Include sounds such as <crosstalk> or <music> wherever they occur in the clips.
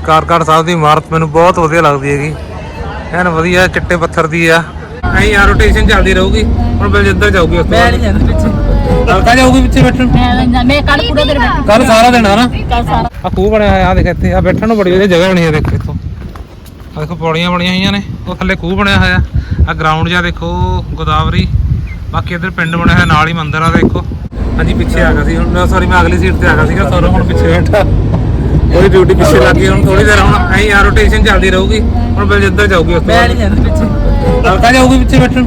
ਸ਼ਿਕਾਰਗੜ੍ਹ ਸਾਹਿਬ ਦੀ ਇਮਾਰਤ ਮੈਨੂੰ ਬਹੁਤ ਵਧੀਆ ਲੱਗਦੀ ਹੈਗੀ। ਐਨ ਵਧੀਆ ਚਿੱਟੇ ਪੱਥਰ ਦੀ ਆ। ਐਂ ਆ ਰੋਟੇਸ਼ਨ ਚੱਲਦੀ ਰਹੂਗੀ। ਹੁਣ ਬਲਜਿੰਦਰ ਜਾਊਗੀ ਉਸ ਤੋਂ ਮੈਂ ਨਹੀਂ ਜਾਂਦੀ ਪਿੱਛੇ। ਹਲਕਾ ਜਾਊਗੀ ਪਿੱਛੇ ਬੈਠਣ? ਮੈਂ ਮੈਂ ਕੱਲ ਪੂਰਾ ਦਿਨ ਬੈਠੀ। ਕੱਲ ਸਾਰਾ ਦਿਨ ਹਨਾ ਕੱਲ ਸਾਰਾ ਆ ਖੂਹ ਬਣਿਆ ਹੋਇਆ ਆ ਦੇਖ ਇੱਥੇ। ਆ ਬੈਠਣ ਨੂੰ ਬੜੀ ਵਧੀਆ ਜਗ੍ਹਾ ਬਣੀ ਹੈ ਦੇਖੋ ਇੱਥੋਂ। ਆ ਦੇਖੋ ਪੌੜੀਆਂ ਬਣੀਆਂ ਹੋਈਆਂ ਨੇ। ਉਹ ਥੱਲੇ ਖੂਹ ਬਣਿਆ ਹੋਇਆ। ਆ ਗਰਾਊਂਡ ਜਿਹਾ ਦੇਖੋ ਗੋਦਾਵਰੀ। ਬਾਕੀ ਇੱਧਰ ਪਿੰਡ ਬਣਿਆ ਹੋਇਆ ਨਾਲ ਹੀ ਮੰਦਿਰ ਆ ਦੇਖੋ। ਹਾਂਜੀ ਪਿੱਛੇ ਆ ਗਿਆ ਸੀ। ਹੁਣ ਸੌਰੀ ਮੈਂ ਅਗਲੀ ਸੀਟ ਤੇ ਆ ਗਿਆ ਸੀਗਾ। ਸੌਰਵ ਹੁਣ ਪਿੱਛੇ ਬੈਠਾ। ਉਹਦੀ ਡਿਊਟੀ ਪਿੱਛੇ ਲੱਗ ਗਈ ਹੁਣ ਥੋੜੀ ਦੇਰ ਹੁਣ ਐਂ ਆ ਰੋਟੇਸ਼ਨ ਚੱਲਦੀ ਰਹੂਗੀ ਹੁਣ ਬਲਜਿੰਦਰ ਜਾਊਗੀ ਉੱਥੇ ਮੈਂ ਨਹੀਂ ਜਾਂਦਾ ਪਿੱਛੇ। ਹਲਕਾ ਜਾਊਗੀ ਪਿੱਛੇ ਬੈਠਣ?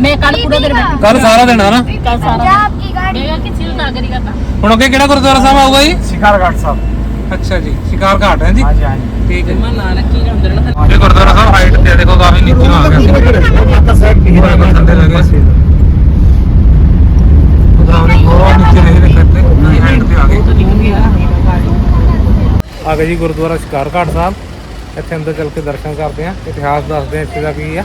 ਮੈਂ ਕੱਲ ਪੂਰਾ ਦਿਨ ਬੈਠੀ। ਕੱਲ ਸਾਰਾ ਦਿਨ ਹਨਾ ਕੱਲ ਸਾਰਾ ਦਿਨ। ਕਿ ਚਿਲ ਨਾ ਕਰੀ ਕਰਦਾ। ਹੁਣ ਅੱਗੇ ਕਿਹੜਾ ਗੁਰਦੁਆਰਾ ਸਾਹਿਬ ਆਊਗਾ ਜੀ? ਸ਼ਿਕਾਰਘਾਟ ਸਾਹਿਬ। ਅੱਛਾ ਜੀ ਸ਼ਿਕਾਰਘਾਟ ਹੈ ਜੀ? ਹਾਂਜੀ ਹਾਂਜੀ। ਠੀਕ ਹੈ ਮੈਂ ਨਾਨਕ ਜੀ ਅੰਦਰ ਨਾ ਇਹ ਗੁਰਦੁਆਰਾ ਸਾਹਿਬ ਹਾਈਟ ਤੇ ਦੇਖੋ ਕਾਫੀ ਨੀਚੇ ਆ ਗਿਆ। ਸੀ ਤਾਂ ਸਾਈਡ ਤੇ ਹੀ? ਬੰਦੇ ਲੱਗੇ ਸੀ ਉਦਾਂ ਉਹ ਨੀਚੇ ਰਹੇ ਨੇ ਕਰਤੇ ਨਹੀਂ ਆ ਗਏ ਜੀ ਗੁਰਦੁਆਰਾ ਸ਼ਿਕਾਰ ਘਾਟ ਸਾਹਿਬ। ਇੱਥੇ ਅੰਦਰ ਚੱਲ ਕੇ ਦਰਸ਼ਨ ਕਰਦੇ ਆ ਇਤਿਹਾਸ ਦੱਸਦੇ ਆ ਇੱਥੇ ਦਾ ਕੀ ਆ।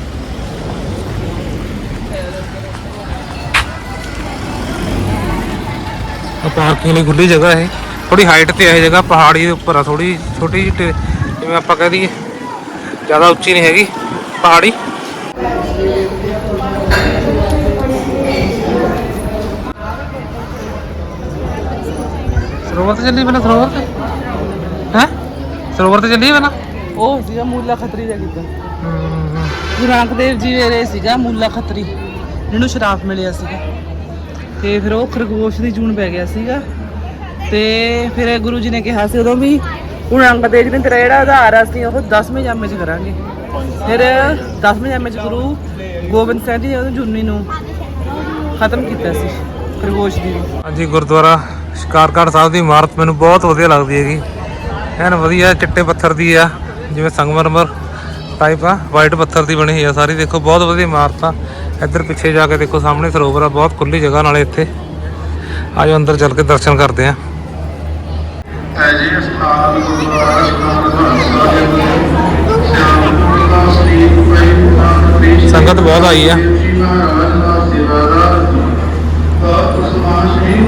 ਪਾਰਕਿੰਗ ਲਈ ਖੁੱਲੀ ਜਗ੍ਹਾ ਹੈ ਥੋੜੀ ਹਾਈਟ ਤੇ ਹੈ ਜਗ੍ਹਾ, ਪਹਾੜੀ ਦੇ ਉੱਪਰ ਆ ਥੋੜੀ ਛੋਟੀ ਜਿਹੀ ਜਿਵੇਂ ਆਪਾਂ ਕਹਿ ਦਈਏ, ਜ਼ਿਆਦਾ ਉੱਚੀ ਨਹੀਂ ਹੈਗੀ, ਪਹਾੜੀ। ਸਰੋਵਰ ਤੇ ਚੱਲੀ ਪਹਿਲਾਂ, ਸਰੋਵਰ ਤੇ। ਸਰੋਵਰ ਤੇ ਚੱਲੀ ਪਹਿਲਾਂ? ਉਹ ਸੀਗਾ ਮੂਲਾ ਖੱਤਰੀ ਦਾ ਕੀਤਾ। ਗੁਰੂ ਨਾਨਕ ਦੇਵ ਜੀ ਵੇਲੇ ਸੀਗਾ ਮੂਲਾ ਖੱਤਰੀ। ਜਿਹਨੂੰ ਸ਼ਰਾਫ ਮਿਲਿਆ ਸੀਗਾ। ਤੇ ਫਿਰ ਉਹ ਖਰਗੋਸ਼ ਦੀ ਜੂਨ ਪੈ ਗਿਆ ਸੀਗਾ। ਤੇ ਫਿਰ ਗੁਰੂ ਜੀ ਨੇ ਕਿਹਾ ਸੀ ਉਦੋਂ ਵੀ ਗੁਰੂ ਨਾਨਕ ਦੇਵ ਜੀ ਨੇ ਤੇਰਾ ਜਿਹੜਾ ਆਧਾਰ ਆ ਅਸੀਂ ਉਹ 10ਵੇਂ ਜਾਮੇ 'ਚ ਕਰਾਂਗੇ। ਫਿਰ 10ਵੇਂ ਜਾਮੇ 'ਚ ਗੁਰੂ ਗੋਬਿੰਦ ਸਿੰਘ ਜੀ ਉਹਨੂੰ ਜੁਨੀ ਨੂੰ ਖਤਮ ਕੀਤਾ ਸੀ ਖਰਗੋਸ਼ ਦੀ। ਹਾਂਜੀ ਗੁਰਦੁਆਰਾ ਸ਼ਿਕਾਰਗੜ੍ਹ ਸਾਹਿਬ ਦੀ ਇਮਾਰਤ ਮੈਨੂੰ ਬਹੁਤ ਵਧੀਆ ਲੱਗਦੀ ਹੈਗੀ। ਐਨ ਵਧੀਆ ਚਿੱਟੇ ਪੱਥਰ ਦੀ ਆ ਜਿਵੇਂ ਸੰਗਮਰਮਰ ਟਾਈਪ ਆ ਵਾਈਟ ਪੱਥਰ ਦੀ ਬਣੀ ਹੋਈ ਆ ਸਾਰੀ। ਦੇਖੋ ਬਹੁਤ ਵਧੀਆ ਇਮਾਰਤ ਆ। ਇੱਧਰ ਪਿੱਛੇ ਜਾ ਕੇ ਦੇਖੋ ਸਾਹਮਣੇ ਸਰੋਵਰ ਆ ਬਹੁਤ ਖੁੱਲੀ ਜਗ੍ਹਾ ਨਾਲੇ ਇੱਥੇ। ਆਜੋ ਅੰਦਰ ਚੱਲ ਕੇ ਦਰਸ਼ਨ ਕਰਦੇ ਆ। ਹੈ ਜੀ ਸਥਾਨ ਗੁਰਦੁਆਰਾ ਸਥਾਨ ਸਾਹਿਬ ਸਿਆਮਪੁਰ ਸ੍ਰੀ ਗੁਰੂ ਸੰਗਤ ਬਹੁਤ ਆਈ ਆ।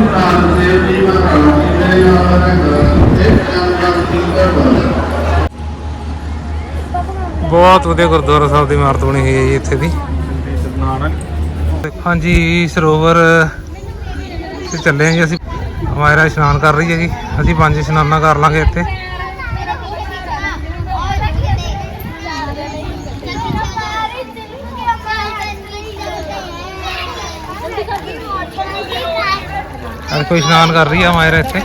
ਨਾਨਕ ਦੇਵ ਜੀ ਮਹਾਰਾਜ ਜੀ ਦੇ ਨਾਮ ਬਹੁਤ ਵਧੀਆ ਗੁਰਦੁਆਰਾ ਸਾਹਿਬ ਦੀ ਇਮਾਰਤ ਬਣੀ ਹੋਈ ਹੈ ਜੀ ਇੱਥੇ ਦੀ। ਹਾਂਜੀ, ਸਰੋਵਰ ਤੇ ਚੱਲੇ ਹਾਂ ਜੀ ਅਸੀਂ। ਮਾਇਰਾ ਇਸ਼ਨਾਨ ਕਰ ਰਹੀ ਹੈ ਜੀ। ਅਸੀਂ ਪੰਜ ਇਸ਼ਨਾਨਾਂ ਕਰ ਲਾਂਗੇ ਇੱਥੇ। ਹਰ ਕੋਈ ਇਸ਼ਨਾਨ ਕਰ ਰਹੀ ਹੈ ਮਾਇਰਾ ਇੱਥੇ।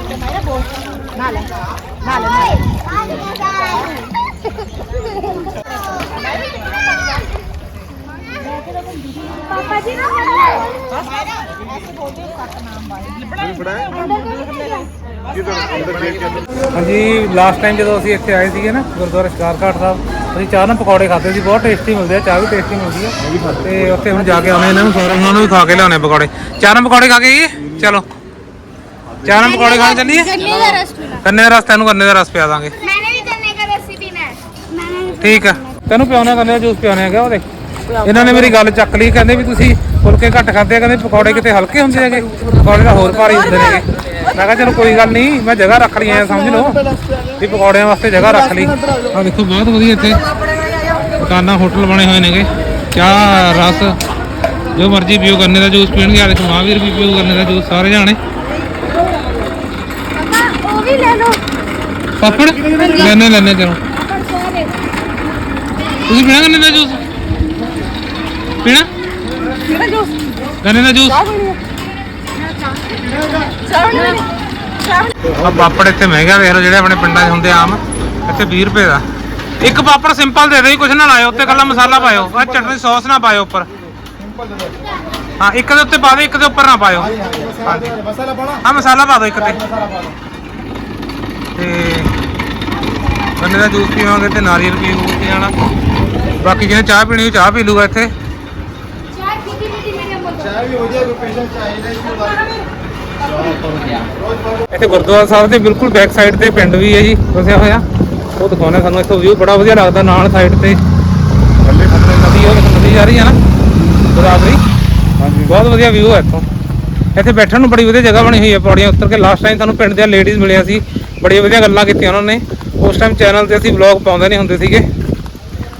ਹਾਂਜੀ ਲਾਸਟ ਟਾਈਮ ਜਦੋਂ ਅਸੀਂ ਇੱਥੇ ਆਏ ਸੀਗੇ ਨਾ, ਗੁਰਦੁਆਰਾ ਸ਼ਿਕਾਰਘਾਟ ਸਾਹਿਬ, ਅਸੀਂ ਚਾਹ ਨਾਲ ਪਕੌੜੇ ਖਾਦੇ ਸੀ, ਬਹੁਤ ਟੇਸਟੀ ਮਿਲਦੇ ਆ, ਚਾਹ ਵੀ ਟੇਸਟੀ ਮਿਲਦੀ ਆ। ਤੇ ਉੱਥੇ ਹੁਣ ਜਾ ਕੇ ਆਉਣੇ ਇਹਨਾਂ ਨੂੰ ਸਾਰਿਆਂ ਨੂੰ ਖਾ ਕੇ ਲਿਆਉਣੇ ਪਕੌੜੇ। ਚਾਹ ਨਾਲ ਪਕੌੜੇ ਖਾ ਕੇ ਆਈਏ? ਚਲੋ। ਚਾਹ ਨਾਲ ਪਕੌੜੇ ਖਾਣ ਚੱਲੀਏ? ਕੰਨੇ ਦਾ ਰਸ, ਤੈਨੂੰ ਕੰਨੇ ਦਾ ਰਸ ਪਿਆ ਦਾਂਗੇ। ਠੀਕ ਆ। ਤੈਨੂੰ ਪਿਆਉਣਾ ਕੰਨੇ ਦਾ ਜੂਸ ਪਿਆਉਣਾ ਹੈਗਾ ਉਹਦੇ। ਇਹਨਾਂ ਨੇ ਮੇਰੀ ਗੱਲ ਚੱਕ ਲਈ, ਕਹਿੰਦੇ ਵੀ ਤੁਸੀਂ ਫੁਲਕੇ ਘੱਟ ਖਾਂਦੇ ਆ, ਕਹਿੰਦੇ ਪਕੌੜੇ ਕਿਤੇ ਹਲਕੇ ਹੁੰਦੇ ਹੈਗੇ। ਪਕੌੜੇ ਦਾ ਹੋਰ ਭਾਰੀ ਹੁੰਦੇ ਨੇ ਮੈਂ ਕਿਹਾ ਚਲੋ ਕੋਈ ਗੱਲ ਨਹੀਂ, ਮੈਂ ਜਗ੍ਹਾ ਰੱਖ ਲਈ, ਐ ਸਮਝ ਲਓ ਵੀ ਪਕੌੜਿਆਂ ਵਾਸਤੇ ਜਗ੍ਹਾ ਰੱਖ ਲਈ। ਆ ਦੇਖੋ, ਬਹੁਤ ਵਧੀਆ ਇੱਥੇ ਦੁਕਾਨਾਂ, ਹੋਟਲ ਬਣੇ ਹੋਏ ਨੇਗੇ। ਚਾਹ, ਰਸ, ਜੋ ਮਰਜ਼ੀ ਪੀਓ ਕਰਨੇ ਦਾ ਜੂਸ ਪੀਣਗੇ ਆ ਦੇਖੋ, ਮਹਾਵੀਰ ਵੀ ਪੀਓ ਕਰਨੇ ਦਾ ਜੂਸ, ਸਾਰੇ ਜਾਣੇ। ਪਾਪਾ ਉਹ ਵੀ ਲੈ ਚਲੋ। ਤੁਸੀਂ ਪੀਣਾ ਕਰਨੇ ਦਾ ਜੂਸ? ਪੀਣਾ? ਗੰਨੇ ਦਾ ਜੂਸ ਆ ਪਾਪੜ ਇੱਥੇ ਮਹਿੰਗਾ ਵੇਖ ਲਓ ਜਿਹੜੇ ਆਪਣੇ ਪਿੰਡਾਂ 'ਚ ਹੁੰਦੇ ਆਮ। ਇੱਥੇ 20 ਰੁਪਏ ਦਾ। ਇੱਕ ਪਾਪੜ ਸਿੰਪਲ ਦੇ ਦਿਓ, ਕੁਛ ਨਾ ਲਾਇਓ, ਉੱਤੇ ਕੱਲਾ ਮਸਾਲਾ ਪਾਇਓ ਆ ਚਟਨੀ ਸੌਸ ਨਾ ਪਾਇਓ ਉੱਪਰ। ਹਾਂ, ਇੱਕ ਦੇ ਉੱਤੇ ਪਾ ਦਿਓ, ਇੱਕ ਦੇ ਉੱਪਰ ਨਾ ਪਾਇਓ। ਹਾਂ, ਮਸਾਲਾ ਪਾ ਦਿਓ ਇੱਕ ਤੇ। ਤੇ ਗੰਨੇ ਦਾ ਜੂਸ ਪੀਵਾਂਗੇ ਤੇ ਨਾਰੀਅਲ ਪੀਵਾਂਗੇ ਤੇ ਬਾਕੀ ਜਿਹਨੇ ਚਾਹ ਪੀਣੀ ਚਾਹ ਪੀ ਲੂਗਾ ਇੱਥੇ। ਇੱਥੇ ਗੁਰਦੁਆਰਾ ਸਾਹਿਬ ਦੇ ਬਿਲਕੁਲ ਬੈਕ ਸਾਈਡ ਤੇ ਪਿੰਡ ਵੀ ਹੈ ਜੀ ਵਸਿਆ ਹੋਇਆ। ਉਹ ਦਿਖਾਉਣਾ ਸਾਨੂੰ ਇੱਥੋਂ ਵਿਊ ਬੜਾ ਵਧੀਆ ਲੱਗਦਾ ਨਾਲ ਸਾਈਡ ਤੇ। ਆਪਣੇ ਨਦੀ ਉਹ ਨਦੀ ਜਾ ਰਹੀ ਹੈ ਨਾ। ਗੋਦਾਵਰੀ ਬਹੁਤ ਵਧੀਆ ਵਿਊ ਹੈ ਇੱਥੋਂ। ਇੱਥੇ ਬੈਠਣ ਨੂੰ ਬੜੀ ਵਧੀਆ ਜਗ੍ਹਾ ਬਣੀ ਹੋਈ ਹੈ ਪੌੜੀਆਂ ਉੱਤਰ ਕੇ। ਲਾਸਟ ਟਾਈਮ ਸਾਨੂੰ ਪਿੰਡ ਦੇ ਲੇਡੀਜ਼ ਮਿਲਿਆ ਸੀ। ਬੜੀ ਵਧੀਆ ਗੱਲਾਂ ਕੀਤੀਆਂ ਉਹਨਾਂ ਨੇ। ਉਸ ਟਾਈਮ ਚੈਨਲ ਤੇ ਅਸੀਂ ਵਲੌਗ ਪਾਉਂਦੇ ਨਹੀਂ ਹੁੰਦੇ ਸੀਗੇ।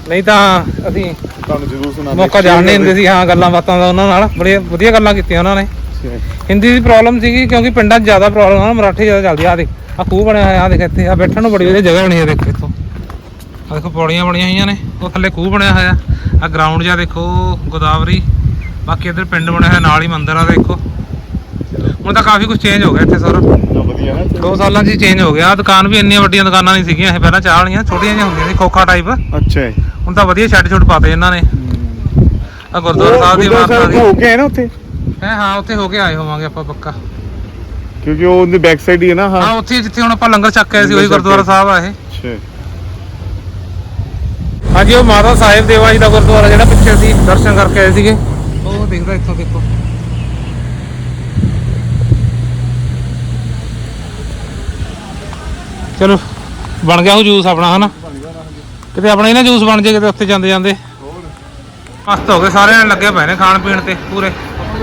ਨਹੀਂ ਤਾਂ ਅਸੀਂ ਤੁਹਾਨੂੰ ਜ਼ਰੂਰ ਸੁਣਾ ਮੌਕਾ ਜਾਣਦੇ ਹੁੰਦੇ ਸੀ ਹਾਂ ਗੱਲਾਂ ਬਾਤਾਂ ਦਾ ਉਹਨਾਂ ਨਾਲ। ਬੜੀ ਵਧੀਆ ਗੱਲਾਂ ਕੀਤੀਆਂ ਉਹਨਾਂ ਨੇ। ਹਿੰਦੀ ਦੀ ਪ੍ਰੋਬਲਮ ਸੀਗੀ ਕਿਉਂਕਿ ਪਿੰਡਾਂ 'ਚ ਜ਼ਿਆਦਾ ਪ੍ਰੋਬਲਮ ਆ ਮਰਾਠੀ ਜ਼ਿਆਦਾ ਚੱਲਦੀ ਆ। ਦੇਖ ਆ ਖੂਹ ਬਣਿਆ ਹੋਇਆ ਆ ਦੇਖ ਇੱਥੇ ਆ ਬੈਠਣ ਨੂੰ ਬੜੀ ਵਧੀਆ ਜਗ੍ਹਾ ਬਣੀ ਆ ਦੇਖ ਇੱਥੋਂ। ਆ ਦੇਖੋ ਪੌੜੀਆਂ ਬਣੀਆਂ ਹੋਈਆਂ ਨੇ ਉਹ ਥੱਲੇ ਖੂਹ ਬਣਿਆ ਹੋਇਆ। ਆ ਗਰਾਊਂਡ ਜਿਹਾ ਦੇਖੋ ਗੋਦਾਵਰੀ। ਬਾਕੀ ਇੱਧਰ ਪਿੰਡ ਬਣਿਆ ਹੋਇਆ ਨਾਲ ਹੀ ਮੰਦਿਰ ਆ ਦੇਖੋ। ਹੁਣ ਤਾਂ ਕਾਫੀ ਕੁਝ ਚੇਂਜ ਹੋ ਗਿਆ ਇੱਥੇ ਸਾਰਾ। ਨਾ ਵਧੀਆ ਨਾ। ਦੋ ਸਾਲਾਂ 'ਚ ਚੇਂਜ ਹੋ ਗਿਆ। ਦੁਕਾਨ ਵੀ ਇੰਨੀਆਂ ਵੱਡੀਆਂ ਦੁਕਾਨਾਂ ਨਹੀਂ ਸੀਗੀਆਂ ਇਹ ਪਹਿਲਾਂ ਚਾਹ ਵਾਲੀਆਂ ਛੋਟੀਆਂ ਜਿਹੀਆਂ ਹੁੰਦੀਆਂ ਸੀ ਖੋਖਾ ਟਾਈਪ ਅੱਛਾ ਹੁਣ ਤਾਂ ਵਧੀਆ ਛੱਡ ਛੁੱਟ ਪਾਤੇ ਇਹਨਾਂ ਨੇ। ਆ ਗੁਰਦੁਆਰਾ ਸਾਹਿਬ ਦੀ ਇਮਾਰਤ ਆ ਗਈ ਹੋ ਕੇ ਆਏ ਨਾ ਉੱਥੇ? ਹੈ ਹਾਂ ਉੱਥੇ ਹੋ ਕੇ ਆਏ ਹੋਵਾਂਗੇ ਆਪਾਂ ਪੱਕਾ। ਕਿਉਂਕਿ ਉਹ ਉਹਦੀ ਬੈਕ ਸਾਈਡ ਹੀ ਹੈ ਨਾ ਹਾਂ। ਹਾਂ ਉੱਥੇ ਜਿੱਥੇ ਹੁਣ ਆਪਾਂ ਲੰਗਰ ਛੱਕ ਆਏ ਸੀ ਉਹੀ ਗੁਰਦੁਆਰਾ। ਸਾਹਿਬ ਆ ਇਹ। ਅੱਛਾ। ਹਾਂਜੀ ਉਹ ਮਾਤਾ ਸਾਹਿਬ ਦੇਵਾ ਜੀ ਦਾ ਗੁਰਦੁਆਰਾ ਜਿਹੜਾ ਪਿੱਛੇ ਅਸੀਂ ਦਰਸ਼ਨ ਕਰਕੇ ਆਏ ਸੀਗੇ। ਉਹ ਦਿਖਦਾ ਇੱਥੋਂ ਦੇਖੋ। ਚਲੋ ਬਣ ਗਿਆ ਉਹ ਜੂਸ ਆਪਣਾ ਹਨਾ? ਕਿਤੇ ਆਪਣੇ ਨਾ ਜੂਸ ਬਣ ਜੇ ਕਿਤੇ ਉੱਥੇ ਜਾਂਦੇ ਜਾਂਦੇ। ਮਸਤ ਹੋ ਗਏ ਸਾਰਿਆਂ ਨੇ ਲੱਗੇ ਪਏ ਨੇ ਖਾਣ ਪੀਣ ਤੇ ਪੂਰੇ।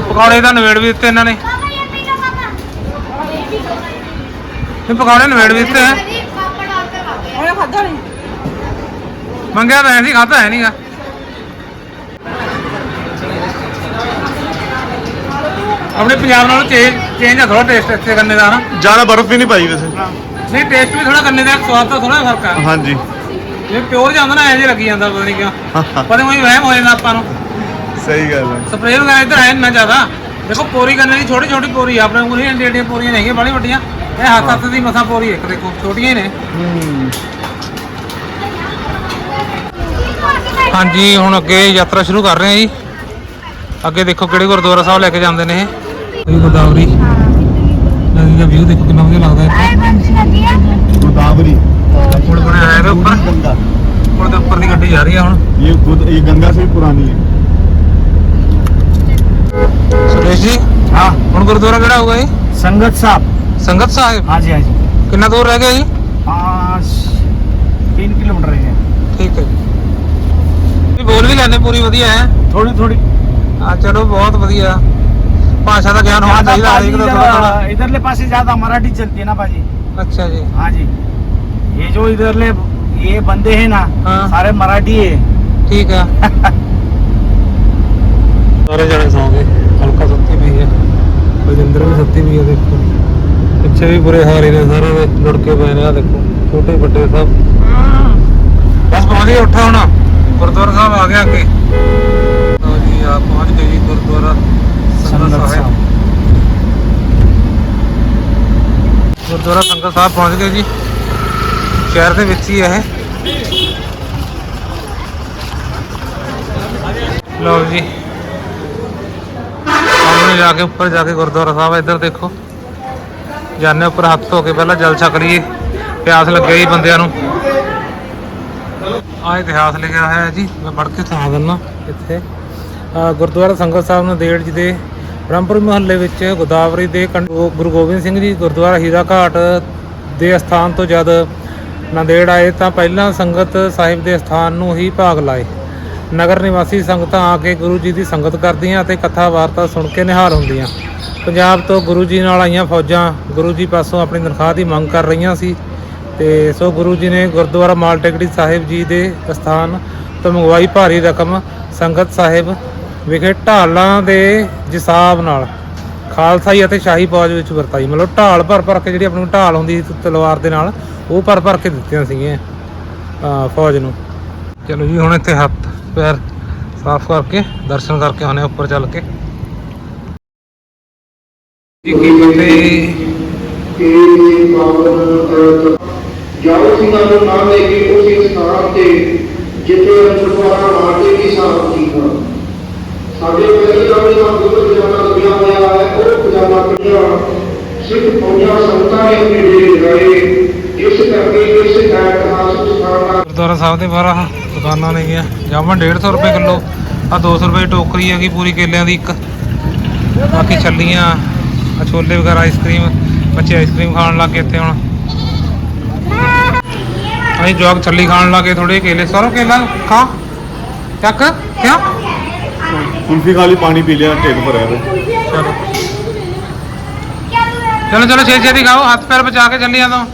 ਪਕੌੜੇ ਦਾ ਨਵੇੜ ਵੀ ਦਿੱਤੇ ਇਹਨਾਂ ਨੇ। ਇਹ ਪਕੌੜੇ ਨਵੇੜ ਵੀ ਦਿੱਤੇ ਮੰਗਿਆ ਤਾਂ ਸੀ ਖਾਦਾ ਹੈ ਨਹੀਂਗਾ ਆਪਣੇ ਪੰਜਾਬ ਨਾਲੋਂ ਚੇਂਜ ਚੇਂਜ ਆ ਥੋੜਾ ਟੇਸਟ ਇੱਥੇ ਗੰਨੇ ਦਾ ਨਾ। ਜ਼ਿਆਦਾ ਬਰਫ਼ ਵੀ ਨਹੀਂ ਪਾਈ ਵੈਸੇ। ਨਹੀਂ ਟੇਸਟ ਵੀ ਥੋੜਾ ਕੰਨੇ ਦਾ ਸਵਾਦ ਤਾਂ ਥੋੜਾ ਫ਼ਰਕ ਆ। ਹਾਂਜੀ। ਜੇ ਪਿਓਰ ਜਾਂਦਾ ਨਾ ਐ ਜੇ ਲੱਗੀ ਜਾਂਦਾ ਪਤਾ ਨਹੀਂ ਕਿਉਂ। ਪਤਾ ਨਹੀਂ ਵਹਿਮ ਹੋ ਜਾਂਦਾ ਆਪਾਂ ਨੂੰ। ਸਹੀ ਗੱਲ ਹੈ। ਸਪਰੇਅ ਵਗੈਰਾ ਇੱਧਰ ਆਇਆ ਨਾ ਜ਼ਿਆਦਾ। ਦੇਖੋ ਪੋਰੀ ਗੰਨੇ ਦੀ ਛੋਟੀ ਛੋਟੀ ਪੋਰੀ ਆਪਣੇ ਕੋਲ ਨਹੀਂ ਏਡੀਆਂ ਪੋਰੀਆਂ ਨਹੀਂ ਹੈਗੀਆਂ ਬੜੀ ਵੱਡੀਆਂ। ਇਹ ਹੱਥ ਹੱਥ ਦੀ ਮਸਾ ਪੋਰੀ ਇੱਕ ਦੇਖੋ ਛੋਟੀਆਂ ਹੀ ਨੇ। ਹਾਂਜੀ ਹੁਣ ਅੱਗੇ ਯਾਤਰਾ ਸ਼ੁਰੂ ਕਰ ਰਹੇ ਹਾਂ ਜੀ। ਅੱਗੇ ਦੇਖੋ ਕਿਹੜੇ ਗੁਰਦੁਆਰਾ ਸਾਹਿਬ ਲੈ ਕੇ ਜਾਂਦੇ ਨੇ ਇਹ। ਇਹ ਗੋਦਾਵਰੀ ਨਦੀ ਦਾ ਵਿਊ ਦੇਖੋ ਕਿੰਨਾ ਵਧੀਆ ਲੱਗਦਾ ਹੈ अरे बंद कर दिया गोदावरी ਪੁਲ ਬਣਿਆ ਹੋਇਆ ਇਹਦੇ ਉੱਪਰ गंगा ਪੁਲ ਦੇ ਉੱਪਰ ਦੀ ਗੱਡੀ ਜਾ ਰਹੀ ਹੈ ਹੁਣ ये खुद ये गंगा से भी पुरानी है ਸੁਰੇਸ਼ ਜੀ हाँ ਹੁਣ ਗੁਰਦੁਆਰਾ ਕਿਹੜਾ ਹੋਊਗਾ ਜੀ संगत साहब ਸੰਗਤ ਸਾਹਿਬ हाँ जी हाँ जी ਕਿੰਨਾ ਦੂਰ ਰਹਿ ਗਿਆ ਜੀ पाँच तीन किलोमीटर है ਠੀਕ ਹੈ ਜੀ ਬੋਲ ਵੀ ਲੈਣੇ ਪੂਰੀ ਵਧੀਆ ਹੈ थोड़ी थोड़ी ਆ ਚਲੋ ਬਹੁਤ ਵਧੀਆ भाषा का ज्ञान होना चाहिए हर एक को इधरले पासे ज़्यादा मराठी चलती है ना भाजी अच्छा जी। हाँ जी। ये जो इधरले ये बंदे है ना हाँ। सारे मराठी है। ठीक है। <laughs> सारे जने सो हल्का सत्ती भी है बजेंद्र भी सत्ती भी है देखो। अच्छे भी बुरे हाल ही सारा लड़के पे पहने देखो छोटे बड़े सब। बस पानी उठा होना गुरुद्वारा साहब आ गया आगे। ਸਾਹਿਬ ਗੁਰਦੁਆਰਾ ਸੰਗਤ ਸਾਹਿਬ ਪਹੁੰਚ ਗਏ ਜੀ। ਸ਼ਹਿਰ ਦੇ ਵਿੱਚ ਹੀ ਇਹ। ਲਓ ਜੀ। ਸਾਹਮਣੇ ਜਾ ਕੇ, ਉੱਪਰ ਜਾ ਕੇ ਗੁਰਦੁਆਰਾ ਸਾਹਿਬ ਇੱਧਰ ਦੇਖੋ। ਜਾਣੇ ਉੱਪਰ ਹੱਥ ਧੋ ਕੇ, ਪਹਿਲਾਂ ਜਲ ਛਕ ਲਈਏ। ਪਿਆਸ ਲੱਗੇ ਜੀ ਬੰਦਿਆਂ ਨੂੰ। ਆ ਇਤਿਹਾਸ ਲਿਖਿਆ ਹੋਇਆ ਹੈ ਜੀ। ਮੈਂ ਪੜ੍ਹ ਕੇ ਸੁਣਾ ਦਿੰਦਾ। ਇੱਥੇ। ਗੁਰਦੁਆਰਾ ਸੰਗਤ ਸਾਹਿਬ ਨੰਦੇੜ ਜੀ ਦੇ ਬ੍ਰਹਮਪੁਰ ਮੁਹੱਲੇ ਵਿੱਚ ਗੋਦਾਵਰੀ ਦੇ ਕੰਢ ਗੁਰੂ ਗੋਬਿੰਦ ਸਿੰਘ ਜੀ ਗੁਰਦੁਆਰਾ ਹੀਰਾ ਘਾਟ ਦੇ ਸਥਾਨ ਤੋਂ ਜਦ ਨੰਦੇੜ ਆਏ ਤਾਂ ਪਹਿਲਾਂ ਸੰਗਤ ਸਾਹਿਬ ਦੇ ਸਥਾਨ ਨੂੰ ਹੀ ਭਾਗ ਲਾਏ। ਨਗਰ ਨਿਵਾਸੀ ਸੰਗਤਾਂ ਆ ਕੇ ਗੁਰੂ ਜੀ ਦੀ ਸੰਗਤ ਕਰਦੀਆਂ ਅਤੇ ਕਥਾ ਵਾਰਤਾ ਸੁਣ ਕੇ ਨਿਹਾਲ ਹੁੰਦੀਆਂ। ਪੰਜਾਬ ਤੋਂ ਗੁਰੂ ਜੀ ਨਾਲ ਆਈਆਂ ਫੌਜਾਂ ਗੁਰੂ ਜੀ ਪਾਸੋਂ ਆਪਣੀ ਤਨਖਾਹ ਦੀ ਮੰਗ ਕਰ ਰਹੀਆਂ ਸੀ ਤੇ ਸੋ ਗੁਰੂ ਜੀ ਨੇ ਗੁਰਦੁਆਰਾ ਮਾਲ ਟੇਕੜੀ ਸਾਹਿਬ ਜੀ ਦੇ ਸਥਾਨ ਤੋਂ ਮੰਗਵਾਈ ਭਾਰੀ ਰਕਮ ਸੰਗਤ ਸਾਹਿਬ ਵਿਖੇ ਢਾਲਾਂ ਦੇ ਜਿਸਾਬ ਨਾਲ ਖਾਲਸਾਈ ਅਤੇ ਸ਼ਾਹੀ ਫੌਜ ਵਿੱਚ ਵਰਤਾਈ। ਮਤਲਬ ਢਾਲ ਭਰ ਭਰ ਕੇ ਜਿਹੜੀ ਆਪਣੀ ਢਾਲ ਹੁੰਦੀ ਸੀ ਤਲਵਾਰ ਦੇ ਨਾਲ ਉਹ ਭਰ ਭਰ ਕੇ ਦਿੱਤੀਆਂ ਸੀਗੀਆਂ ਫੌਜ ਨੂੰ। ਚਲੋ ਜੀ ਹੁਣ ਇੱਥੇ ਹੱਥ ਪੈਰ ਸਾਫ਼ ਕਰਕੇ ਦਰਸ਼ਨ ਕਰਕੇ ਆਉਣੇ ਉੱਪਰ ਚੱਲ ਕੇ। ਜੀ ਕੀ ਫਤਿਹ ਇਹ ਪਾਵਨ ਅਰਥ ਜਾਓ ਸਿੰਘਾਂ ਨੂੰ ਨਾਮ ਲੈ ਕੇ ਉਸੇ ਸਥਾਨ ਤੇ ਜਿੱਥੇ ਗੁਰਦੁਆਰਾ ਮਾਰਦੇ ਕੀ ਸਾਹਿਬ ਜੀ ਦਾ ਸਾਡੇ ਪਹਿਲੀ ਰਾਣੀ ਦਾ ਗੁਰੂ ਲੱਗਿਆ ਹੋਇਆ ਹੈ, ਉਹ ਖਜ਼ਾਨਾ ਕੱਢਿਆ। ਸਿੱਖ ਫੌਜਾਂ ਸੰਤਾਂ ਨੇ ਆਪਣੇ ਲਗਾਏ। ਇਸ ਕਰਕੇ ਇਸ ਇਤਿਹਾਸਕ ਸਥਾਨ ਗੁਰਦੁਆਰਾ ਸਾਹਿਬ ਦੇ ਬਾਹਰ ਦੁਕਾਨਾਂ ਨੇ ਗਿਆ ਜਾਮਨ 150 ਰੁਪਏ ਕਿਲੋ ਆ 200 ਰੁਪਏ ਟੋਕਰੀ ਹੈਗੀ ਪੂਰੀ ਕੇਲਿਆਂ ਦੀ ਇੱਕ। ਬਾਕੀ ਛੱਲੀਆਂ ਆ ਛੋਲੇ ਵਗੈਰਾ, ਆਈਸਕ੍ਰੀਮ, ਬੱਚੇ ਆਈਸਕ੍ਰੀਮ ਖਾਣ ਲੱਗ ਗਏ ਇੱਥੇ ਹੁਣ। ਅਸੀਂ ਜਵਾਕ ਛੱਲੀ ਖਾਣ ਲੱਗੇ ਥੋੜੇ ਕੇਲੇ। ਸਾਰੋ ਕੇਲਾ ਖਾ। ਚੱਕ। ਕਿਆ ਕੁਲਫੀ ਖਾ ਲਈ ਪਾਣੀ ਪੀ ਲਿਆ ਢਿੱਡ ਭਰਿਆ ਵੇ ਚਲੋ। ਚਲੋ ਛੇ ਛੇਤੀ ਛੇਤੀ ਖਾਓ ਹੱਥ ਪੈਰ ਬਚਾ ਕੇ ਚੱਲੀ ਜਾਂਦਾ।